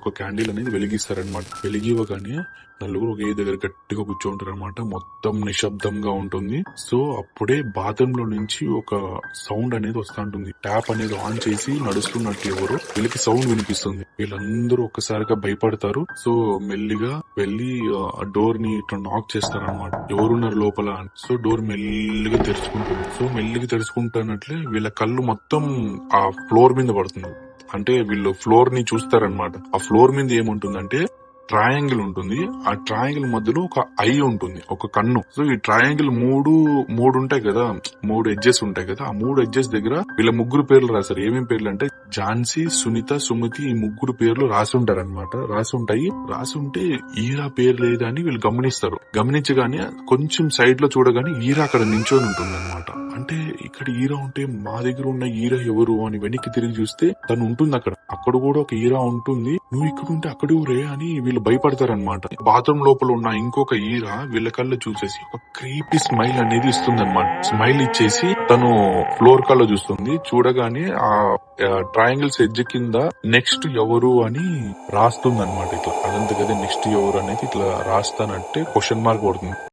ఒక క్యాండిల్ అనేది వెలిగిస్తారనమాట వెలిగివ్వగానే నలుగురు ఒకే దగ్గర గట్టిగా కూర్చోంటారు అనమాట మొత్తం నిశ్శబ్దంగా ఉంటుంది. సో అప్పుడే బాత్రూమ్లో నుంచి ఒక సౌండ్ అనేది వస్తా ఉంటుంది ట్యాప్ అనేది ఆన్ చేసి నడుస్తున్నట్టు ఎవరు వీళ్ళకి సౌండ్ వినిపిస్తుంది. వీళ్ళందరూ ఒక్కసారిగా భయపడతారు. సో మెల్లిగా వెళ్ళి ఆ డోర్ని ఇట్లా నాక్ చేస్తారనమాట ఎవరున్నారు లోపల సో డోర్ మెల్లిగా తెరుచుకుంటుంది. సో మెల్లిగా తెరుచుకుంటానట్లే వీళ్ళ కళ్ళు మొత్తం ఆ ఫ్లోర్ మీద పడుతుంది. అంటే వీళ్ళు ఫ్లోర్ని చూస్తారనమాట ఆ ఫ్లోర్ మీద ఏముంటుందంటే ట్రయాంగిల్ ఉంటుంది. ఆ ట్రయాంగిల్ మధ్యలో ఒక ఐ ఉంటుంది ఒక కన్ను. సో ఈ ట్రయాంగిల్ మూడు మూడు ఉంటాయి కదా. మూడు ఎడ్జెస్ ఉంటాయి కదా. ఆ మూడు ఎడ్జెస్ దగ్గర వీళ్ళ ముగ్గురు పేర్లు రాశారు. ఏమేమి పేర్లు అంటే ఝాన్సీ సునీత సుమతి ఈ ముగ్గురు పేర్లు రాసి ఉంటారు అనమాట రాసి ఉంటాయి. రాసి ఉంటే ఈరా పేరు లేదా అని వీళ్ళు గమనిస్తారు. గమనించగానే కొంచెం సైడ్లో చూడగానే ఈరా అక్కడ నించొని ఉంటుంది అనమాట అంటే ఇక్కడ ఈరా ఉంటే మా దగ్గర ఉన్న ఈరా ఎవరు అని వెనక్కి తిరిగి చూస్తే తను ఉంటుంది అక్కడ. అక్కడ కూడా ఒక ఈరా ఉంటుంది. నువ్వు ఇక్కడ ఉంటే అక్కడ ఊరే అని వీళ్ళు భయపడతారనమాట బాత్రూమ్ లోపల ఉన్న ఇంకొక ఈరా వీళ్ళ కళ్ళు చూసేసి ఒక క్రీపీ స్మైల్ అనేది ఇస్తుంది అనమాట స్మైల్ ఇచ్చేసి తను ఫ్లోర్ కళ్ళ చూస్తుంది. చూడగానే ఆ ట్రయాంగిల్స్ ఎడ్జ్ కింద నెక్స్ట్ ఎవరు అని రాస్తుంది అనమాట ఇట్లా. అదంతకదే నెక్స్ట్ ఎవరు అనేది ఇట్లా రాస్తానంటే క్వశ్చన్ మార్క్ పడుతుంది.